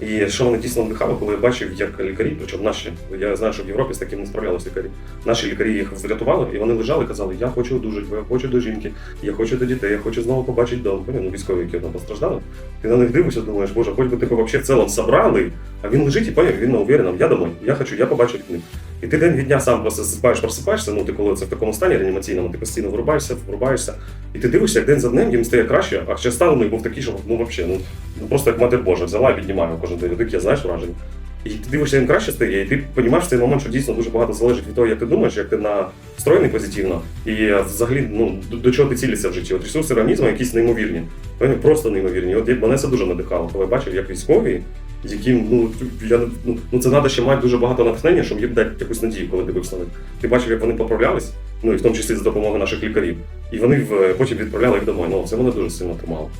І що мене дійсно надихало, коли я бачив, як лікарі, причому наші, я знаю, що в Європі з таким не справлялися лікарі. Наші лікарі їх врятували, і вони лежали, казали, я хочу одужати, я хочу до жінки, я хочу до дітей, я хочу знову побачити дом. Ну, військові, які там постраждали. Ти на них дивишся, думаєш, боже, хоч би тебе взагалі в цілому забрали, а він лежить і поняв, він не уверен, я домой, я хочу, я побачу них. І ти день від дня сам просто засипаєш, просипаєшся, ну ти коли це в такому стані реанімаційному, ти постійно вирубаєшся, врубаєшся, і ти дивишся, як день за днем їм стає краще, а ще стан у них був такий, що ну взагалі, ну, ну просто як мати Божа, взяла і піднімаю кожен день. Таке, знаєш, враження. І ти дивишся, їм краще стає, і ти розумієш цей момент, що дійсно дуже багато залежить від того, як ти думаєш, як ти настроєний позитивно, і е, взагалі ну, до, до чого ти цілишся в житті. От ресурси організму якісь неймовірні. Вони просто неймовірні. От мене це дуже надихало, коли я бачив, як військові, яким ну я ну, ну це треба ще мати дуже багато натхнення, щоб їм дати якусь надію, коли дивився на них. Ти бачив, як вони поправлялись, ну і в тому числі за допомогою наших лікарів. І вони потім відправляли їх домой. Ну це мене дуже сильно тримало.